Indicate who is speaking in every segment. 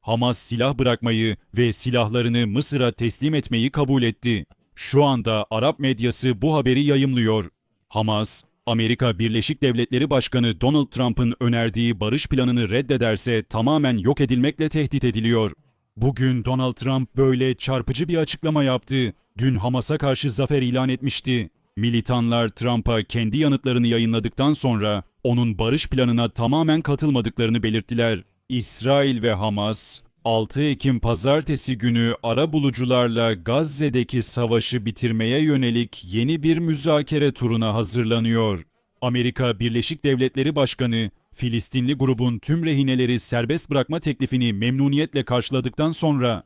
Speaker 1: Hamas silah bırakmayı ve silahlarını Mısır'a teslim etmeyi kabul etti. Şu anda Arap medyası bu haberi yayımlıyor. Hamas, Amerika Birleşik Devletleri Başkanı Donald Trump'ın önerdiği barış planını reddederse tamamen yok edilmekle tehdit ediliyor. Bugün Donald Trump böyle çarpıcı bir açıklama yaptı. Dün Hamas'a karşı zafer ilan etmişti. Militanlar Trump'a kendi yanıtlarını yayınladıktan sonra onun barış planına tamamen katılmadıklarını belirttiler. İsrail ve Hamas 6 Ekim pazartesi günü ara bulucularla Gazze'deki savaşı bitirmeye yönelik yeni bir müzakere turuna hazırlanıyor. Amerika Birleşik Devletleri Başkanı Filistinli grubun tüm rehineleri serbest bırakma teklifini memnuniyetle karşıladıktan sonra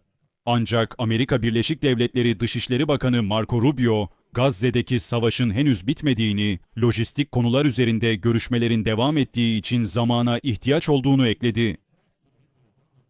Speaker 1: ancak Amerika Birleşik Devletleri Dışişleri Bakanı Marco Rubio, Gazze'deki savaşın henüz bitmediğini, lojistik konular üzerinde görüşmelerin devam ettiği için zamana ihtiyaç olduğunu ekledi.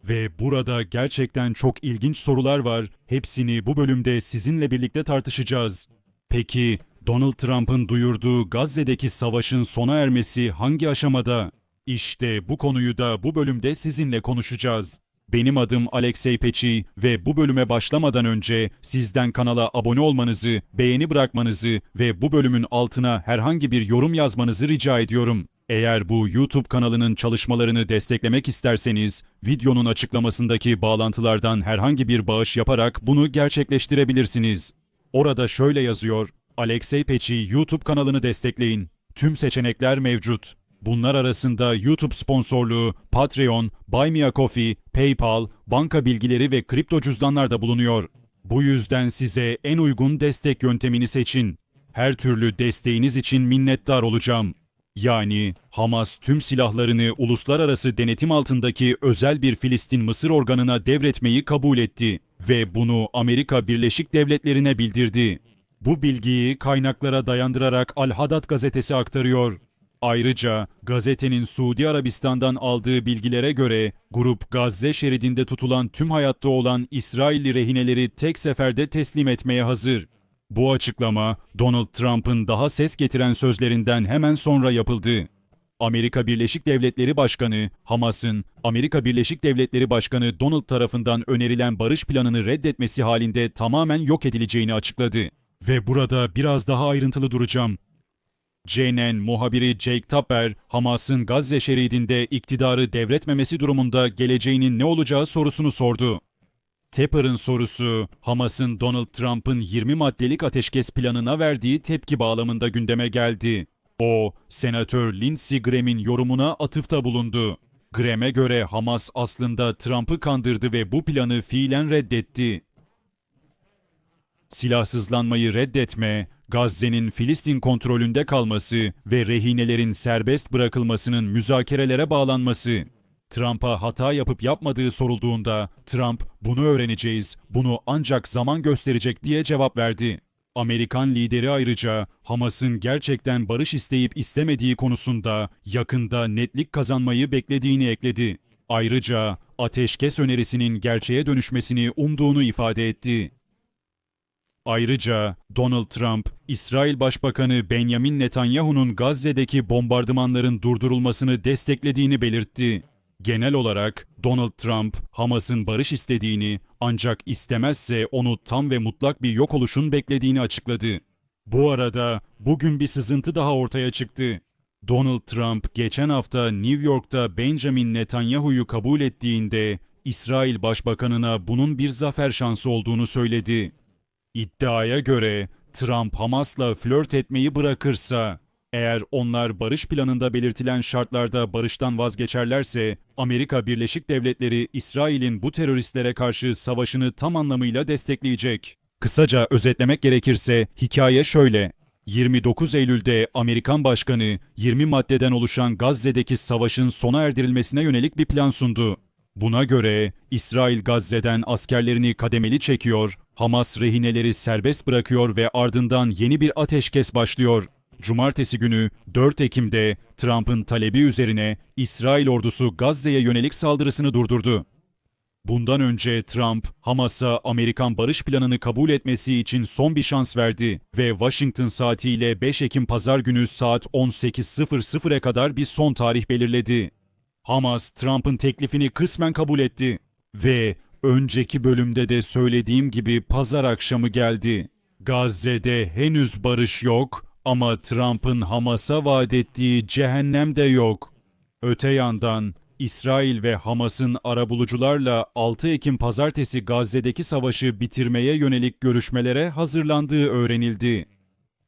Speaker 1: Ve burada gerçekten çok ilginç sorular var. Hepsini bu bölümde sizinle birlikte tartışacağız. Peki Donald Trump'ın duyurduğu Gazze'deki savaşın sona ermesi hangi aşamada? İşte bu konuyu da bu bölümde sizinle konuşacağız. Benim adım Alexey Peçi ve bu bölüme başlamadan önce sizden kanala abone olmanızı, beğeni bırakmanızı ve bu bölümün altına herhangi bir yorum yazmanızı rica ediyorum. Eğer bu YouTube kanalının çalışmalarını desteklemek isterseniz, videonun açıklamasındaki bağlantılardan herhangi bir bağış yaparak bunu gerçekleştirebilirsiniz. Orada şöyle yazıyor, Alexey Peçi YouTube kanalını destekleyin. Tüm seçenekler mevcut. Bunlar arasında YouTube sponsorluğu, Patreon, Buy Me a Coffee, PayPal, banka bilgileri ve kripto cüzdanlar da bulunuyor. Bu yüzden size en uygun destek yöntemini seçin. Her türlü desteğiniz için minnettar olacağım. Yani Hamas tüm silahlarını uluslararası denetim altındaki özel bir Filistin-Mısır organına devretmeyi kabul etti ve bunu Amerika Birleşik Devletleri'ne bildirdi. Bu bilgiyi kaynaklara dayandırarak Al-Haddad gazetesi aktarıyor. Ayrıca gazetenin Suudi Arabistan'dan aldığı bilgilere göre grup Gazze şeridinde tutulan tüm hayatta olan İsrailli rehineleri tek seferde teslim etmeye hazır. Bu açıklama Donald Trump'ın daha ses getiren sözlerinden hemen sonra yapıldı. Amerika Birleşik Devletleri Başkanı Hamas'ın Amerika Birleşik Devletleri Başkanı Donald tarafından önerilen barış planını reddetmesi halinde tamamen yok edileceğini açıkladı. Ve burada biraz daha ayrıntılı duracağım. CNN muhabiri Jake Tapper, Hamas'ın Gazze şeridinde iktidarı devretmemesi durumunda geleceğinin ne olacağı sorusunu sordu. Tapper'ın sorusu, Hamas'ın Donald Trump'ın 20 maddelik ateşkes planına verdiği tepki bağlamında gündeme geldi. O, Senatör Lindsey Graham'in yorumuna atıfta bulundu. Graham'e göre Hamas aslında Trump'ı kandırdı ve bu planı fiilen reddetti. Silahsızlanmayı reddetme, Gazze'nin Filistin kontrolünde kalması ve rehinelerin serbest bırakılmasının müzakerelere bağlanması. Trump'a hata yapıp yapmadığı sorulduğunda Trump bunu öğreneceğiz, bunu ancak zaman gösterecek diye cevap verdi. Amerikan lideri ayrıca Hamas'ın gerçekten barış isteyip istemediği konusunda yakında netlik kazanmayı beklediğini ekledi. Ayrıca ateşkes önerisinin gerçeğe dönüşmesini umduğunu ifade etti. Ayrıca Donald Trump, İsrail Başbakanı Benjamin Netanyahu'nun Gazze'deki bombardımanların durdurulmasını desteklediğini belirtti. Genel olarak Donald Trump, Hamas'ın barış istediğini ancak istemezse onu tam ve mutlak bir yok oluşun beklediğini açıkladı. Bu arada bugün bir sızıntı daha ortaya çıktı. Donald Trump geçen hafta New York'ta Benjamin Netanyahu'yu kabul ettiğinde İsrail Başbakanına bunun bir zafer şansı olduğunu söyledi. İddiaya göre Trump Hamas'la flört etmeyi bırakırsa, eğer onlar barış planında belirtilen şartlarda barıştan vazgeçerlerse, Amerika Birleşik Devletleri İsrail'in bu teröristlere karşı savaşını tam anlamıyla destekleyecek. Kısaca özetlemek gerekirse hikaye şöyle. 29 Eylül'de Amerikan Başkanı 20 maddeden oluşan Gazze'deki savaşın sona erdirilmesine yönelik bir plan sundu. Buna göre İsrail Gazze'den askerlerini kademeli çekiyor, Hamas rehineleri serbest bırakıyor ve ardından yeni bir ateşkes başlıyor. Cumartesi günü 4 Ekim'de Trump'ın talebi üzerine İsrail ordusu Gazze'ye yönelik saldırısını durdurdu. Bundan önce Trump, Hamas'a Amerikan barış planını kabul etmesi için son bir şans verdi ve Washington saatiyle 5 Ekim pazar günü saat 18.00'e kadar bir son tarih belirledi. Hamas, Trump'ın teklifini kısmen kabul etti. Ve önceki bölümde de söylediğim gibi pazar akşamı geldi. Gazze'de henüz barış yok ama Trump'ın Hamas'a vaat ettiği cehennem de yok. Öte yandan İsrail ve Hamas'ın arabulucularla 6 Ekim pazartesi Gazze'deki savaşı bitirmeye yönelik görüşmelere hazırlandığı öğrenildi.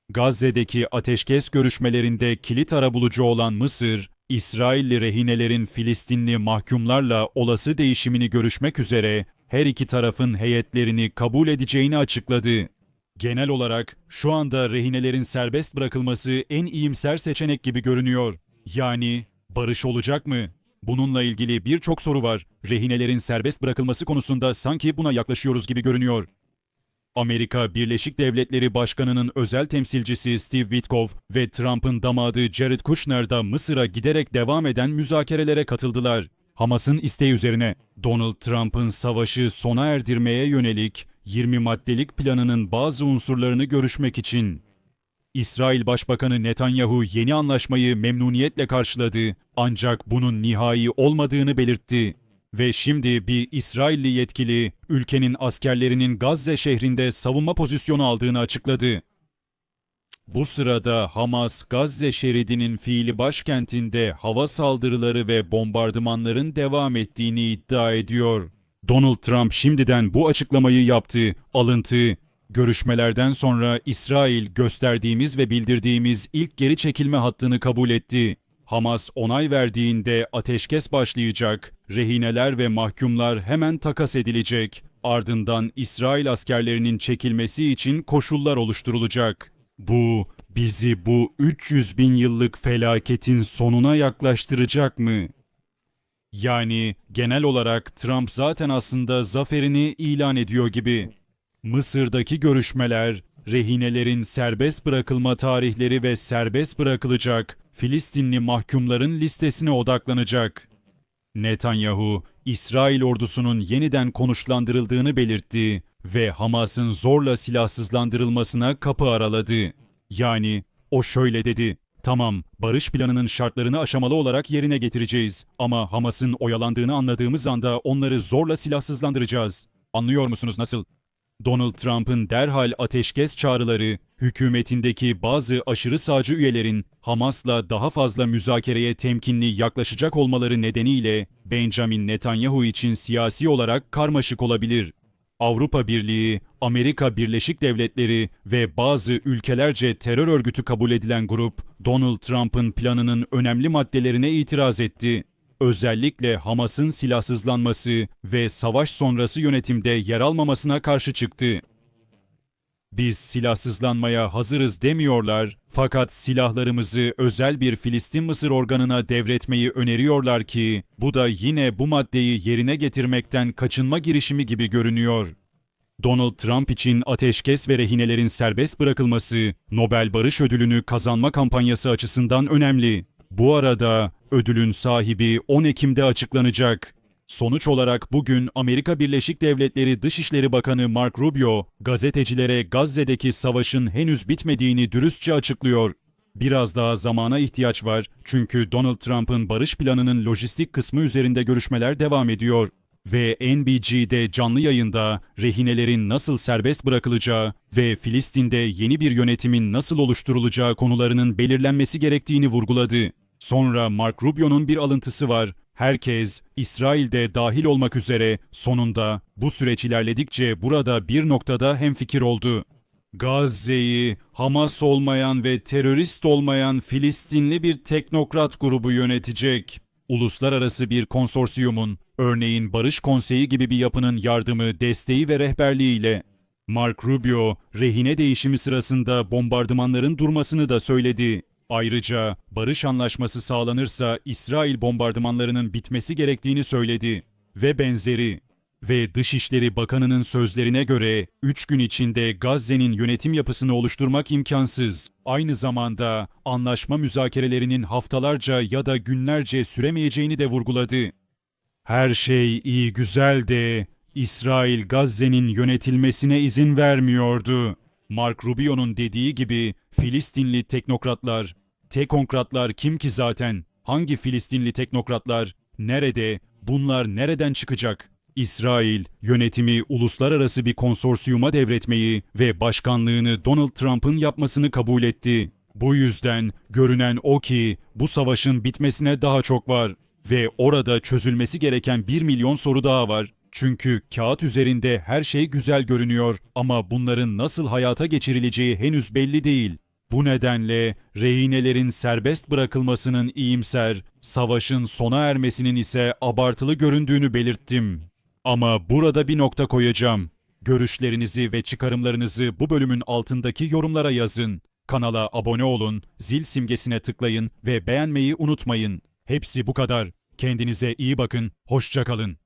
Speaker 1: Gazze'deki ateşkes görüşmelerinde kilit arabulucu olan Mısır, İsrailli rehinelerin Filistinli mahkumlarla olası değişimini görüşmek üzere her iki tarafın heyetlerini kabul edeceğini açıkladı. Genel olarak şu anda rehinelerin serbest bırakılması en iyimser seçenek gibi görünüyor. Yani barış olacak mı? Bununla ilgili birçok soru var. Rehinelerin serbest bırakılması konusunda sanki buna yaklaşıyoruz gibi görünüyor. Amerika Birleşik Devletleri Başkanı'nın özel temsilcisi Steve Witkoff ve Trump'ın damadı Jared Kushner da Mısır'a giderek devam eden müzakerelere katıldılar. Hamas'ın isteği üzerine Donald Trump'ın savaşı sona erdirmeye yönelik 20 maddelik planının bazı unsurlarını görüşmek için İsrail Başbakanı Netanyahu yeni anlaşmayı memnuniyetle karşıladı ancak bunun nihai olmadığını belirtti. Ve şimdi bir İsrailli yetkili ülkenin askerlerinin Gazze şehrinde savunma pozisyonu aldığını açıkladı. Bu sırada Hamas, Gazze şeridinin fiili başkentinde hava saldırıları ve bombardımanların devam ettiğini iddia ediyor. Donald Trump şimdiden bu açıklamayı yaptı. Alıntı Görüşmelerden sonra İsrail gösterdiğimiz ve bildirdiğimiz ilk geri çekilme hattını kabul etti. Hamas onay verdiğinde ateşkes başlayacak, rehineler ve mahkumlar hemen takas edilecek. Ardından İsrail askerlerinin çekilmesi için koşullar oluşturulacak. Bu bizi bu 300 bin yıllık felaketin sonuna yaklaştıracak mı? Yani genel olarak Trump zaten aslında zaferini ilan ediyor gibi. Mısır'daki görüşmeler, rehinelerin serbest bırakılma tarihleri ve serbest bırakılacak Filistinli mahkumların listesine odaklanacak. Netanyahu, İsrail ordusunun yeniden konuşlandırıldığını belirtti ve Hamas'ın zorla silahsızlandırılmasına kapı araladı. Yani o şöyle dedi. Tamam, barış planının şartlarını aşamalı olarak yerine getireceğiz ama Hamas'ın oyalandığını anladığımız anda onları zorla silahsızlandıracağız. Anlıyor musunuz nasıl? Donald Trump'ın derhal ateşkes çağrıları, hükümetindeki bazı aşırı sağcı üyelerin Hamas'la daha fazla müzakereye temkinli yaklaşacak olmaları nedeniyle Benjamin Netanyahu için siyasi olarak karmaşık olabilir. Avrupa Birliği, Amerika Birleşik Devletleri ve bazı ülkelerce terör örgütü kabul edilen grup, Donald Trump'ın planının önemli maddelerine itiraz etti özellikle Hamas'ın silahsızlanması ve savaş sonrası yönetimde yer almamasına karşı çıktı. Biz silahsızlanmaya hazırız demiyorlar fakat silahlarımızı özel bir Filistin Mısır organına devretmeyi öneriyorlar ki bu da yine bu maddeyi yerine getirmekten kaçınma girişimi gibi görünüyor. Donald Trump için ateşkes ve rehinelerin serbest bırakılması Nobel Barış Ödülünü kazanma kampanyası açısından önemli. Bu arada ödülün sahibi 10 Ekim'de açıklanacak. Sonuç olarak bugün Amerika Birleşik Devletleri Dışişleri Bakanı Mark Rubio, gazetecilere Gazze'deki savaşın henüz bitmediğini dürüstçe açıklıyor. Biraz daha zamana ihtiyaç var çünkü Donald Trump'ın barış planının lojistik kısmı üzerinde görüşmeler devam ediyor ve NBC'de canlı yayında rehinelerin nasıl serbest bırakılacağı ve Filistin'de yeni bir yönetimin nasıl oluşturulacağı konularının belirlenmesi gerektiğini vurguladı. Sonra Mark Rubio'nun bir alıntısı var. Herkes, İsrail'de dahil olmak üzere sonunda bu süreç ilerledikçe burada bir noktada hemfikir oldu. Gazze'yi Hamas olmayan ve terörist olmayan Filistinli bir teknokrat grubu yönetecek. Uluslararası bir konsorsiyumun, örneğin Barış Konseyi gibi bir yapının yardımı, desteği ve rehberliğiyle Mark Rubio, rehine değişimi sırasında bombardımanların durmasını da söyledi. Ayrıca barış anlaşması sağlanırsa İsrail bombardımanlarının bitmesi gerektiğini söyledi ve benzeri. Ve Dışişleri Bakanı'nın sözlerine göre 3 gün içinde Gazze'nin yönetim yapısını oluşturmak imkansız. Aynı zamanda anlaşma müzakerelerinin haftalarca ya da günlerce süremeyeceğini de vurguladı. Her şey iyi güzel de İsrail Gazze'nin yönetilmesine izin vermiyordu. Mark Rubio'nun dediği gibi Filistinli teknokratlar, tekonkratlar kim ki zaten? Hangi Filistinli teknokratlar? Nerede? Bunlar nereden çıkacak? İsrail, yönetimi uluslararası bir konsorsiyuma devretmeyi ve başkanlığını Donald Trump'ın yapmasını kabul etti. Bu yüzden görünen o ki bu savaşın bitmesine daha çok var ve orada çözülmesi gereken 1 milyon soru daha var. Çünkü kağıt üzerinde her şey güzel görünüyor ama bunların nasıl hayata geçirileceği henüz belli değil. Bu nedenle rehinelerin serbest bırakılmasının iyimser, savaşın sona ermesinin ise abartılı göründüğünü belirttim. Ama burada bir nokta koyacağım. Görüşlerinizi ve çıkarımlarınızı bu bölümün altındaki yorumlara yazın. Kanala abone olun, zil simgesine tıklayın ve beğenmeyi unutmayın. Hepsi bu kadar. Kendinize iyi bakın, hoşçakalın.